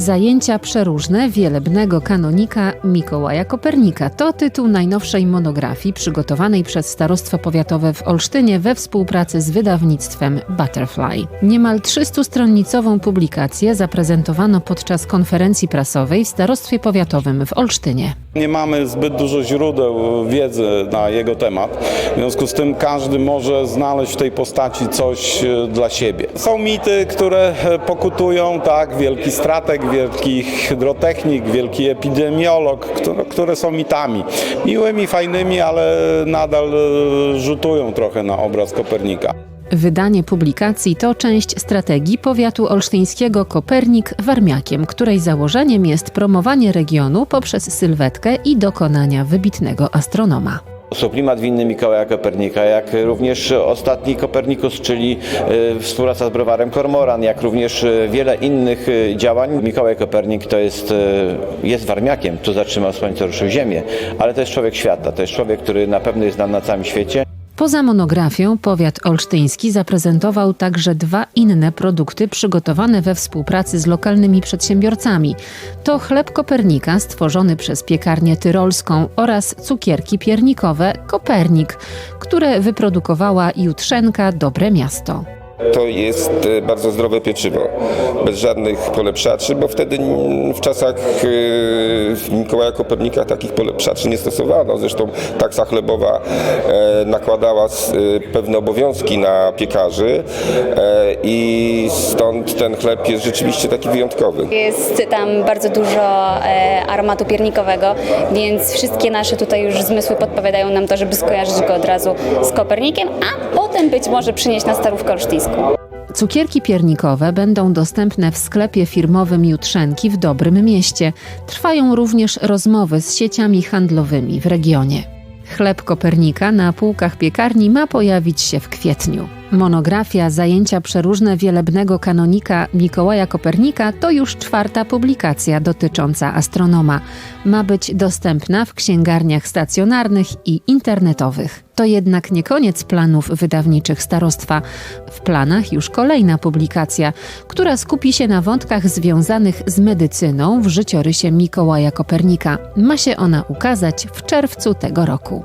Zajęcia przeróżne wielebnego kanonika Mikołaja Kopernika to tytuł najnowszej monografii przygotowanej przez Starostwo Powiatowe w Olsztynie we współpracy z wydawnictwem Butterfly. Niemal 300-stronnicową publikację zaprezentowano podczas konferencji prasowej w Starostwie Powiatowym w Olsztynie. Nie mamy zbyt dużo źródeł wiedzy na jego temat. W związku z tym każdy może znaleźć w tej postaci coś e, dla siebie. Są mity, które e, pokutują, tak, wielki stratek, wielki hydrotechnik, wielki epidemiolog, które, są mitami. Miłymi, fajnymi, ale nadal e, rzutują trochę na obraz Kopernika. Wydanie publikacji to część strategii powiatu olsztyńskiego Kopernik Warmiakiem, której założeniem jest promowanie regionu poprzez sylwetkę i dokonania wybitnego astronoma. Sublimat winny Mikołaja Kopernika, jak również ostatni Kopernikus, czyli e, współpraca z browarem Kormoran, jak również e, wiele innych e, działań. Mikołaj Kopernik to jest, jest warmiakiem, tu zatrzymał słońce, ruszył ziemię, ale to jest człowiek świata, to jest człowiek, który na pewno jest znany na całym świecie. Poza monografią powiat olsztyński zaprezentował także dwa inne produkty przygotowane we współpracy z lokalnymi przedsiębiorcami. To chleb Kopernika stworzony przez piekarnię tyrolską oraz cukierki piernikowe Kopernik, które wyprodukowała Jutrzenka Dobre Miasto. To jest e, bardzo zdrowe pieczywo, bez żadnych polepszaczy, bo wtedy w czasach e, Mikołaja Kopernika takich polepszaczy nie stosowano. Zresztą taksa chlebowa e, nakładała pewne obowiązki na piekarzy i stąd ten chleb jest rzeczywiście taki wyjątkowy. Jest tam bardzo dużo aromatu piernikowego, więc wszystkie nasze tutaj już zmysły podpowiadają nam to, żeby skojarzyć go od razu z Kopernikiem, a potem być może przynieść na Starówkę Olsztyńską. Cukierki piernikowe będą dostępne w sklepie firmowym Jutrzenki w Dobrym Mieście. Trwają również rozmowy z sieciami handlowymi w regionie. Chleb Kopernika na półkach piekarni ma pojawić się w kwietniu. Monografia Zajęcia przeróżne wielebnego kanonika Mikołaja Kopernika to już czwarta publikacja dotycząca astronoma. Ma być dostępna w księgarniach stacjonarnych i internetowych. To jednak nie koniec planów wydawniczych starostwa. W planach już kolejna publikacja, która skupi się na wątkach związanych z medycyną w życiorysie Mikołaja Kopernika. Ma się ona ukazać w czerwcu tego roku.